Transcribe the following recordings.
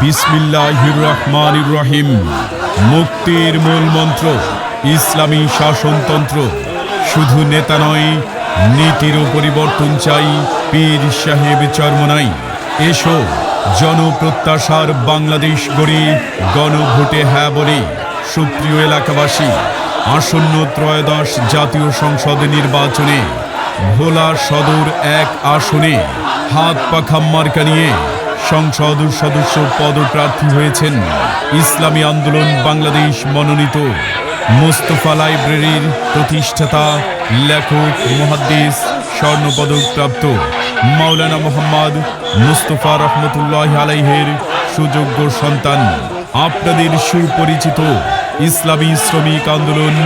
বিসমিল্লাহির রহমানির রহিম মুক্তির মূল মন্ত্র, ইসলামী শাসনতন্ত্র। শুধু নেতা নয় নীতিরও পরিবর্তন চাই, পীর সাহেব চর্মনাই। এসো, জনপ্রত্যাশার বাংলাদেশ গড়ি, গণভোটে হ্যাঁ বলে। সুপ্রিয় এলাকাবাসী, আসন্ন ত্রয়োদশ জাতীয় সংসদ নির্বাচনে ভোলা সদর এক আসনে হাত পাখা মার্কা নিয়ে সংসদ সদস্য পদপ্রার্থী হয়েছেন ইসলামী আন্দোলন বাংলাদেশ মনোনীত মোস্তফা লাইব্রেরির প্রতিষ্ঠাতা, লেখক মহাদ্দেশ স্বর্ণপদক প্রাপ্ত মাওলানা মোহাম্মদ মুস্তফা রহমতুল্লাহ আলাইহের সুযোগ্য সন্তান। আপনাদের সুপরিচিত ইসলামী শ্রমিক আন্দোলন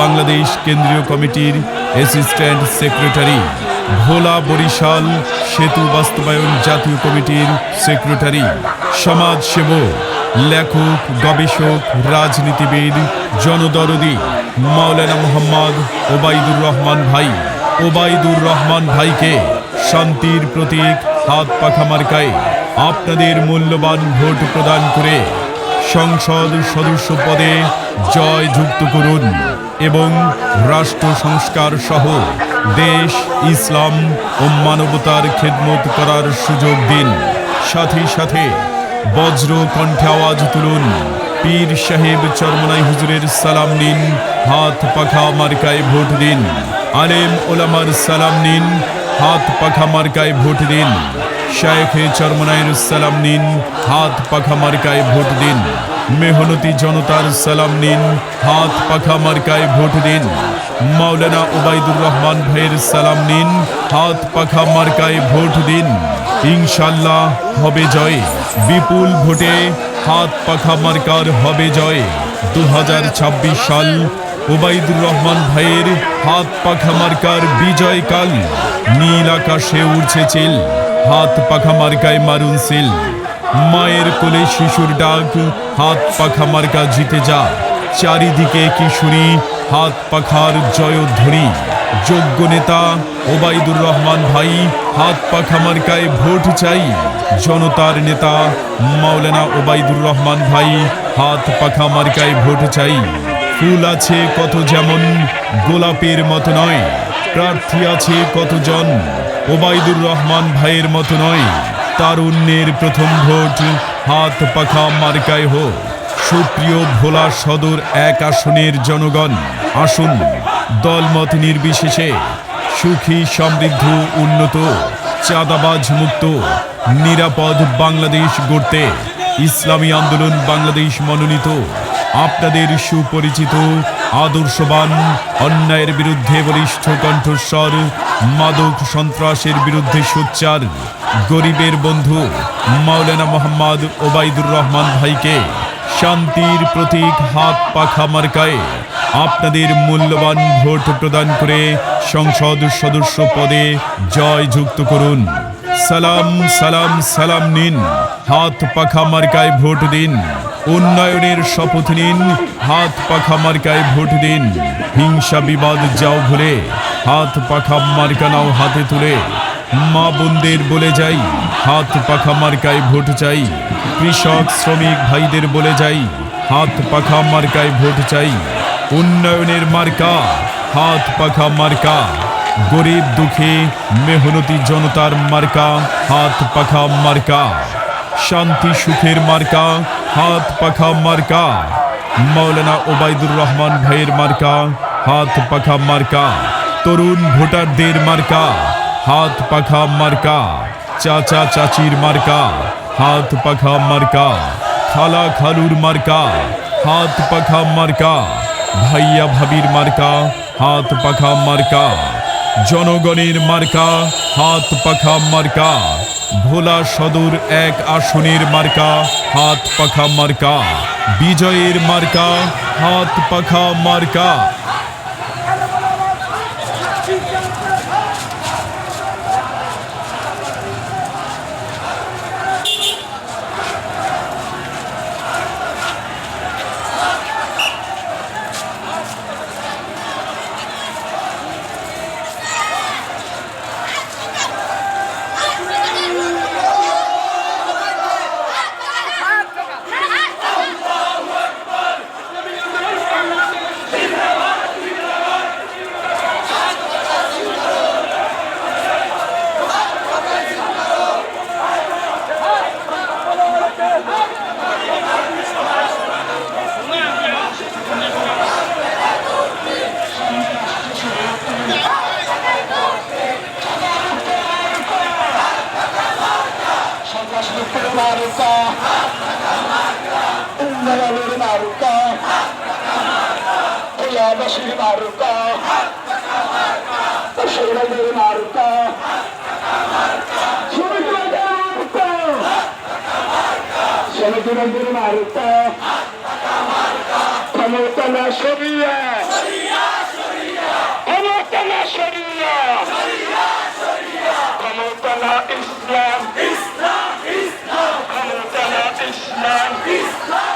বাংলাদেশ কেন্দ্রীয় কমিটির অ্যাসিস্ট্যান্ট সেক্রেটারি ভোলা বরিশাল সেতু বাস্তবায়ন জাতীয় কমিটির সেক্রেটারি, সমাজসেবক, লেখক, গবেষক, রাজনীতিবিদ, জনদরদি, মাওলানা মোহাম্মদ ওবায়দুর রহমান ভাই। ওবায়দুর রহমান ভাইকে শান্তির প্রতীক হাত পাখা মার্কায় আপনাদের মূল্যবান ভোট প্রদান করে সংসদ সদস্য পদে জয় যুক্ত করুন এবং রাষ্ট্র সংস্কার সহ দেশ, ইসলাম ও মানবতার খেদমত করার সুযোগ দিন। সাথে সাথে বজ্র কণ্ঠে আওয়াজ তুলুন। পীর সাহেব চরমনাই হুজুরের সালাম নিন। হাত পাখা মার্কায় ভোট দিন। আলেম ওলামার সালাম নিন। হাত পাখা মার্কায় ভোট দিন। শায়েখে চরমনাইয়ের সালাম নিন। হাত পাখা মার্কায় ভোট দিন। মেহনতি জনতার সালাম নিন, হাত পাখা মার্কায় ভোট দিন। মাওলানা ওবাইদুর রহমান ভাইয়ের সালাম নিন, হাত পাখা মার্কায় ভোট দিন। ইনশাল্লাহ হবে জয়। বিপুল ভোটে হাত পাখা মার্কার হবে জয়। দু হাজার ছাব্বিশ সাল ওবাইদুর রহমান ভাইয়ের হাত পাখা মার্কার বিজয় কাল নীল আকাশে উড়ছে চিল, হাত পাখা মার্কায় মারুন সিল। মায়ের কোলে শিশুর ডাক, হাত পাখা মার্কা জিতে যা। চারিদিকে কিশোরী হাত পাখার জয়ধ্বনি। যোগ্য নেতা ওবায়দুর রহমান ভাই, হাত পাখা মার্কায় ভোট চাই। জনতার নেতা মাওলানা ওবায়দুর রহমান ভাই, হাত পাখা মার্কায় ভোট চাই। ফুল আছে কত যেমন, গোলাপের মতো নয়। প্রার্থী আছে কতজন, ওবায়দুর রহমান ভাইয়ের মতো নয়। তারুণ্যের প্রথম ভোট, হাত পাখা মার্কায় হোক। সুপ্রিয় ভোলা সদর এক আসনের জনগণ, আসুন, দলমত নির্বিশেষে, সুখী, সমৃদ্ধ, উন্নত, চাঁদাবাজ মুক্ত, নিরাপদ বাংলাদেশ গড়তে ইসলামী আন্দোলন বাংলাদেশ মনোনীত, আপনাদের সুপরিচিত, আদর্শবান, অন্যায়ের বিরুদ্ধে বলিষ্ঠ কণ্ঠস্বর মাদক সন্ত্রাসের বিরুদ্ধে সোচ্চার গরিবের বন্ধু মাওলানা মোহাম্মদ ওবায়দুর রহমান ভাইকে শান্তির প্রতীক হাত পাখা মার্কায় আপনাদের মূল্যবান ভোট প্রদান করে সংসদ সদস্য পদে জয় যুক্ত করুন। সালাম সালাম সালাম নিন। হাত পাখা মার্কায় ভোট দিন। উন্নয়নের শপথ নিন। হাত পাখা মার্কায় ভোট দিন। হিংসা বিবাদ যাও ভুলে। হাত পাখা মার্কা নাও হাতে তুলে। মা বোনদের বলে যাই, হাত পাখা মার্কায় ভোট চাই। কৃষক, শ্রমিক ভাইদের বলে যাই, হাত পাখা মার্কায় ভোট চাই। উন্নয়নের মার্কা, হাত পাখা মার্কা। গরিব দুঃখী মেহনতি জনতার মার্কা, হাত পাখা মার্কা। শান্তি সুখের মার্কা, হাত পাখা মার্কা। মাওলানা ওবায়দুর রহমান ভাইয়ের মার্কা, হাত পাখা মার্কা। তরুণ ভোটারদের মার্কা, হাত পাখা মার্কা, চাচা চাচির মার্কা, হাত পাখা মার্কা, খালা খালুর মার্কা, হাত পাখা মার্কা, ভাইয়া ভাবির মার্কা, হাত পাখা মার্কা, জনগণের মার্কা, হাত পাখা মার্কা, ভোলা সদর এক আসনের মার্কা, হাত পাখা মার্কা, বিজয়ের মার্কা, হাত পাখা মার্কা। بشير معروكا بشير مدير معروكا شمد مدير معروكا شمد مدير معروكا قموتنا شرية قموتنا شرية قموتنا إسلام إسلام إسلام قموتنا إسلام إسلام